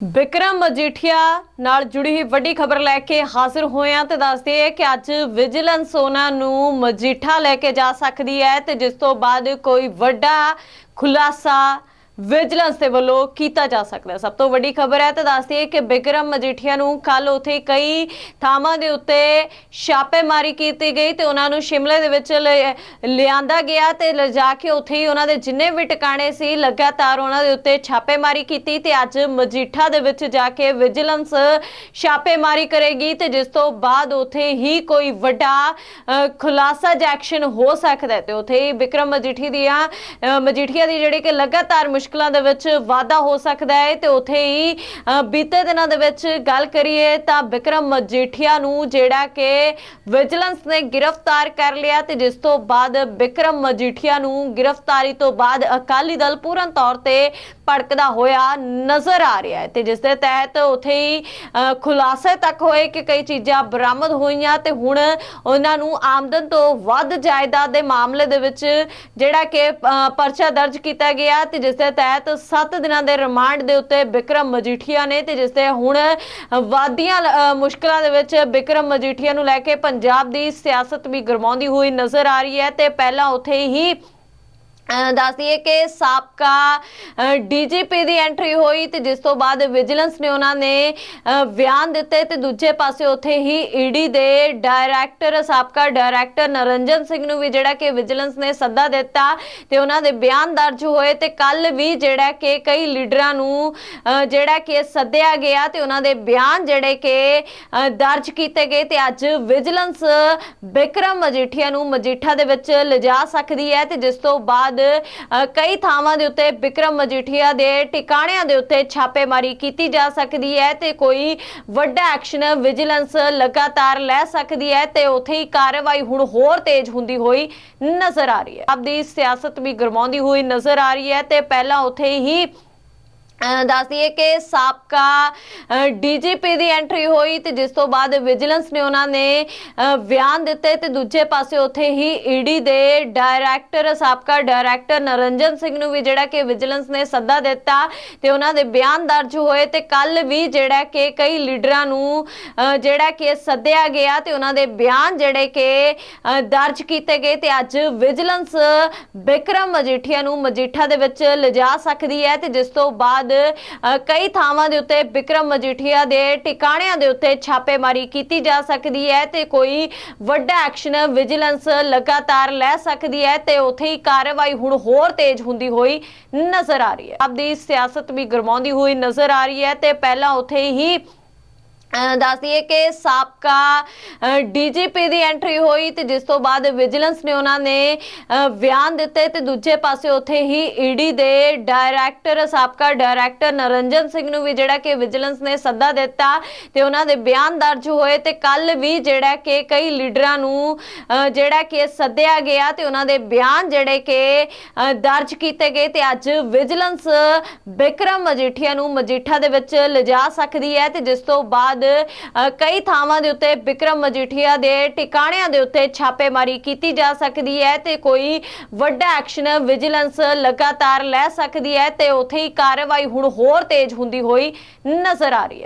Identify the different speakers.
Speaker 1: ਬਿਕਰਮ ਮਜੀਠੀਆ ਨਾਲ ਜੁੜੀ ਹੋਈ ਵੱਡੀ ਖਬਰ ਲੈ ਕੇ ਹਾਜ਼ਰ ਹੋਏ ਹਾਂ ਤੇ ਦੱਸਦੇ ਹਾਂ ਕਿ ਅੱਜ ਵਿਜੀਲੈਂਸ ਉਹਨਾਂ ਨੂੰ ਮਜੀਠਾ ਲੈ ਕੇ ਜਾ ਸਕਦੀ ਹੈ ਤੇ ਜਿਸ ਤੋਂ ਬਾਅਦ ਕੋਈ ਵੱਡਾ ਖੁਲਾਸਾ ਵਿਜੀਲੈਂਸ ਦੇ ਵੱਲੋਂ ਕੀਤਾ ਜਾ ਸਕਦਾ ਸਭ ਤੋਂ ਵੱਡੀ ਖਬਰ ਹੈ ਤਾਂ ਦੱਸਦੀ ਹੈ ਕਿ ਬਿਕਰਮ ਮਜੀਠੀਆ ਨੂੰ ਕੱਲ ਉਥੇ ਕਈ ਥਾਵਾਂ ਦੇ ਉੱਤੇ ਛਾਪੇਮਾਰੀ ਕੀਤੀ ਗਈ ਤੇ ਉਹਨਾਂ ਨੂੰ ਸ਼ਿਮਲੇ ਦੇ ਵਿੱਚ ਲਿਆਂਦਾ ਗਿਆ ਤੇ ਲਿਜਾ ਕੇ ਉੱਥੇ ਹੀ ਉਹਨਾਂ ਦੇ ਜਿੰਨੇ ਵੀ ਟਿਕਾਣੇ ਸੀ, ਲਗਾਤਾਰ ਉਹਨਾਂ ਦੇ ਉੱਤੇ ਛਾਪੇਮਾਰੀ ਕੀਤੀ ਤੇ ਅੱਜ ਮਜੀਠਾ ਦੇ ਵਿੱਚ ਜਾ ਕੇ ਵਿਜੀਲੈਂਸ ਛਾਪੇਮਾਰੀ ਕਰੇਗੀ ਤੇ ਜਿਸ ਤੋਂ ਬਾਅਦ ਉੱਥੇ ਹੀ ਕੋਈ ਵੱਡਾ ਖੁਲਾਸਾ ਜਾਂ ਐਕਸ਼ਨ ਹੋ ਸਕਦਾ ਹੈ ਤੇ ਉੱਥੇ ਹੀ ਬਿਕਰਮ ਮਜੀਠੀ ਦੀਆਂ ਮਜੀਠੀਆ ਦੀ ਜਿਹੜੀ ਕਿ ਲਗਾਤਾਰ ਮੁਸ਼ਕਲਾਂ ਦੇ ਵਿੱਚ ਵਾਧਾ ਹੋ ਸਕਦਾ ਹੈ ਤੇ ਉੱਥੇ ਹੀ ਬੀਤੇ ਦਿਨਾਂ ਦੇ ਵਿੱਚ ਗੱਲ ਕਰੀਏ ਤਾਂ ਵਿਕਰਮ ਮਜੀਠੀਆ ਨੂੰ ਜਿਹੜਾ ਕਿ ਵਿਜੀਲੈਂਸ ਨੇ ਗ੍ਰਿਫਤਾਰ ਕਰ ਲਿਆ ਤੇ ਜਿਸ ਤੋਂ ਬਾਅਦ ਵਿਕਰਮ ਮਜੀਠੀਆ ਨੂੰ ਗ੍ਰਿਫਤਾਰੀ ਤੋਂ ਬਾਅਦ ਅਕਾਲੀ ਦਲ ਪੂਰਨ ਤੌਰ ਤੇ ਭੜਕਦਾ ਹੋਇਆ ਨਜ਼ਰ ਆ ਰਿਹਾ ਹੈ ਤੇ ਜਿਸ ਦੇ ਤਹਿਤ ਉਥੇ ਹੀ ਖੁਲਾਸੇ ਤੱਕ ਹੋਏ ਕਿ ਕਈ ਚੀਜ਼ਾਂ ਬਰਾਮਦ ਹੋਈਆਂ ਤੇ ਹੁਣ ਉਹਨਾਂ ਨੂੰ ਆਮਦਨ ਤੋਂ ਵੱਧ ਜਾਇਦਾਦ ਦੇ ਮਾਮਲੇ ਦੇ ਵਿੱਚ ਜਿਹੜਾ ਕਿ ਪਰਚਾ ਦਰਜ ਕੀਤਾ ਗਿਆ ਤੇ ਜਿਸ ਦੇ ਤਹਿਤ 7 ਦਿਨਾਂ ਦੇ ਰਿਮਾਂਡ ਦੇ ਉੱਤੇ ਵਿਕਰਮ ਮਜੀਠੀਆ ਨੇ ਤੇ ਜਿਸ ਤੇ ਹੁਣ ਵਾਦੀਆਂ ਅ, ਮੁਸ਼ਕਲਾਂ ਦੇ ਵਿੱਚ ਵਿਕਰਮ ਮਜੀਠੀਆ ਨੂੰ ਲੈ ਕੇ ਪੰਜਾਬ ਦੀ ਸਿਆਸਤ ਵੀ ਗਰਮਾਉਂਦੀ ਹੋਈ ਨਜ਼ਰ ਆ ਰਹੀ ਹੈ ਤੇ ਪਹਿਲਾਂ ਉੱਥੇ ਹੀ ਦੱਸ ਦਈਏ ਕਿ ਸਾਬਕਾ ਡੀਜੀਪੀ ਦੀ ਐਂਟਰੀ ਹੋਈ ਤੇ ਜਿਸ ਤੋਂ ਬਾਅਦ ਵਿਜੀਲੈਂਸ ਨੇ ਉਹਨਾਂ ਨੇ ਬਿਆਨ ਦਿੱਤੇ ਤੇ ਦੂਜੇ ਪਾਸੇ ਉੱਥੇ ਹੀ ਈਡੀ ਦੇ ਡਾਇਰੈਕਟਰ ਸਾਬਕਾ ਡਾਇਰੈਕਟਰ ਨਰਿੰਜਨ ਸਿੰਘ ਨੂੰ ਵੀ ਜਿਹੜਾ ਕਿ ਵਿਜੀਲੈਂਸ ਨੇ ਸੱਦਾ ਦਿੱਤਾ ਤੇ ਉਹਨਾਂ ਦੇ ਬਿਆਨ ਦਰਜ ਹੋਏ ਤੇ ਕੱਲ ਵੀ ਜਿਹੜਾ ਕਿ ਕਈ ਲੀਡਰਾਂ ਨੂੰ ਜਿਹੜਾ ਕਿ ਸੱਦਿਆ ਗਿਆ ਤੇ ਉਹਨਾਂ ਦੇ ਬਿਆਨ ਜਿਹੜੇ ਕਿ ਦਰਜ ਕੀਤੇ ਗਏ ਤੇ ਅੱਜ ਵਿਜੀਲੈਂਸ ਬਿਕਰਮ ਮਜੀਠੀਆ ਨੂੰ ਮਜੀਠਾ ਦੇ ਵਿੱਚ ਲਿਜਾ ਸਕਦੀ ਹੈ ਤੇ ਜਿਸ ਤੋਂ ਬਾਅਦ ਅ, ਕਈ ਥਾਵਾਂ ਦੇ ਉੱਤੇ ਵਿਕਰਮ ਮਜੀਠੀਆ ਦੇ ਟਿਕਾਣਿਆਂ ਦੇ ਉੱਤੇ ਛਾਪੇਮਾਰੀ ਕੀਤੀ ਜਾ ਸਕਦੀ ਹੈ ਤੇ ਕੋਈ ਵੱਡਾ ਐਕਸ਼ਨ ਵਿਜੀਲੈਂਸ ਲਗਾਤਾਰ ਲੈ ਸਕਦੀ ਹੈ ਤੇ ਉੱਥੇ ਹੀ ਕਾਰਵਾਈ ਹੁਣ ਹੋਰ ਤੇਜ਼ ਹੁੰਦੀ ਹੋਈ ਨਜ਼ਰ ਆ ਰਹੀ ਹੈ। ਆਪਦੀ ਸਿਆਸਤ ਵੀ ਗਰਮਾਉਂਦੀ ਹੋਈ ਨਜ਼ਰ ਆ ਰਹੀ ਹੈ ਤੇ ਪਹਿਲਾਂ ਉੱਥੇ ਹੀ ਦੱਸ ਦਈਏ ਕਿ ਸਾਬਕਾ ਡੀਜੀਪੀ ਦੀ ਐਂਟਰੀ ਹੋਈ ਤੇ ਜਿਸ ਤੋਂ ਬਾਅਦ ਵਿਜੀਲੈਂਸ ਨੇ ਉਹਨਾਂ ਨੇ ਬਿਆਨ ਦਿੱਤੇ ਤੇ ਦੂਜੇ ਪਾਸੇ ਉੱਥੇ ਹੀ ਈਡੀ ਦੇ ਡਾਇਰੈਕਟਰ ਸਾਬਕਾ ਡਾਇਰੈਕਟਰ ਨਰਿੰਜਨ ਸਿੰਘ ਨੂੰ ਵੀ ਜਿਹੜਾ ਕਿ ਵਿਜੀਲੈਂਸ ਨੇ ਸੱਦਾ ਦਿੱਤਾ ਤੇ ਉਹਨਾਂ ਦੇ ਬਿਆਨ ਦਰਜ ਹੋਏ ਤੇ ਕੱਲ ਵੀ ਜਿਹੜਾ ਕਿ ਕਈ ਲੀਡਰਾਂ ਨੂੰ ਜਿਹੜਾ ਕਿ ਸੱਦਿਆ ਗਿਆ ਤੇ ਉਹਨਾਂ ਦੇ ਬਿਆਨ ਜਿਹੜੇ ਕਿ ਦਰਜ ਕੀਤੇ ਗਏ ਤੇ ਅੱਜ ਵਿਜੀਲੈਂਸ ਬਿਕਰਮ ਮਜੀਠੀਆ ਨੂੰ ਮਜੀਠਾ ਦੇ ਵਿੱਚ ਲਿਜਾ ਸਕਦੀ ਹੈ ਤੇ ਜਿਸ ਤੋਂ ਬਾਅਦ ਅ, ਕਈ ਥਾਵਾਂ ਦੇ ਉੱਤੇ ਵਿਕਰਮ ਮਜੀਠੀਆ ਦੇ ਟਿਕਾਣਿਆਂ ਦੇ ਉੱਤੇ ਛਾਪੇਮਾਰੀ ਕੀਤੀ ਜਾ ਸਕਦੀ ਹੈ ਤੇ ਕੋਈ ਵੱਡਾ ਐਕਸ਼ਨ ਵਿਜੀਲੈਂਸ ਲਗਾਤਾਰ ਲੈ ਸਕਦੀ ਹੈ ਤੇ ਉੱਥੇ ਹੀ ਕਾਰਵਾਈ ਹੁਣ ਹੋਰ ਤੇਜ਼ ਹੁੰਦੀ ਹੋਈ ਨਜ਼ਰ ਆ ਰਹੀ ਹੈ। ਆਪਦੀ ਸਿਆਸਤ ਵੀ ਗਰਮਾਉਂਦੀ ਹੋਈ ਨਜ਼ਰ ਆ ਰਹੀ ਹੈ ਤੇ ਪਹਿਲਾਂ ਉੱਥੇ ਹੀ ਦੱਸ ਦਈਏ ਕਿ ਸਾਬਕਾ ਡੀਜੀਪੀ ਦੀ ਐਂਟਰੀ ਹੋਈ ਤੇ ਜਿਸ ਤੋਂ ਬਾਅਦ ਵਿਜੀਲੈਂਸ ਨੇ ਉਹਨਾਂ ਨੇ ਬਿਆਨ ਦਿੱਤੇ ਤੇ ਦੂਜੇ ਪਾਸੇ ਉੱਥੇ ਹੀ ਈਡੀ ਦੇ ਡਾਇਰੈਕਟਰ ਸਾਬਕਾ ਡਾਇਰੈਕਟਰ ਨਰਿੰਜਨ ਸਿੰਘ ਨੂੰ ਵੀ ਜਿਹੜਾ ਕਿ ਵਿਜੀਲੈਂਸ ਨੇ ਸੱਦਾ ਦਿੱਤਾ ਤੇ ਉਹਨਾਂ ਦੇ ਬਿਆਨ ਦਰਜ ਹੋਏ ਤੇ ਕੱਲ ਵੀ ਜਿਹੜਾ ਕਿ ਕਈ ਲੀਡਰਾਂ ਨੂੰ ਜਿਹੜਾ ਕਿ ਸੱਦਿਆ ਗਿਆ ਤੇ ਉਹਨਾਂ ਦੇ ਬਿਆਨ ਜਿਹੜੇ ਕਿ ਦਰਜ ਕੀਤੇ ਗਏ ਤੇ ਅੱਜ ਵਿਜੀਲੈਂਸ ਬਿਕਰਮ ਮਜੀਠੀਆ ਨੂੰ ਮਜੀਠਾ ਦੇ ਵਿੱਚ ਲਿਜਾ ਸਕਦੀ ਹੈ ਤੇ ਜਿਸ ਤੋਂ ਬਾਅਦ ਅ, ਕਈ ਥਾਵਾਂ ਦੇ ਉੱਤੇ ਵਿਕਰਮ ਮਜੀਠੀਆ ਦੇ ਟਿਕਾਣਿਆਂ ਦੇ ਉੱਤੇ ਛਾਪੇਮਾਰੀ ਕੀਤੀ ਜਾ ਸਕਦੀ ਹੈ ਤੇ ਕੋਈ ਵੱਡਾ ਐਕਸ਼ਨ ਵਿਜੀਲੈਂਸ ਲਗਾਤਾਰ ਲੈ ਸਕਦੀ ਹੈ ਤੇ ਉੱਥੇ ਹੀ ਕਾਰਵਾਈ ਹੁਣ ਹੋਰ ਤੇਜ਼ ਹੁੰਦੀ ਹੋਈ ਨਜ਼ਰ ਆ ਰਹੀ ਹੈ।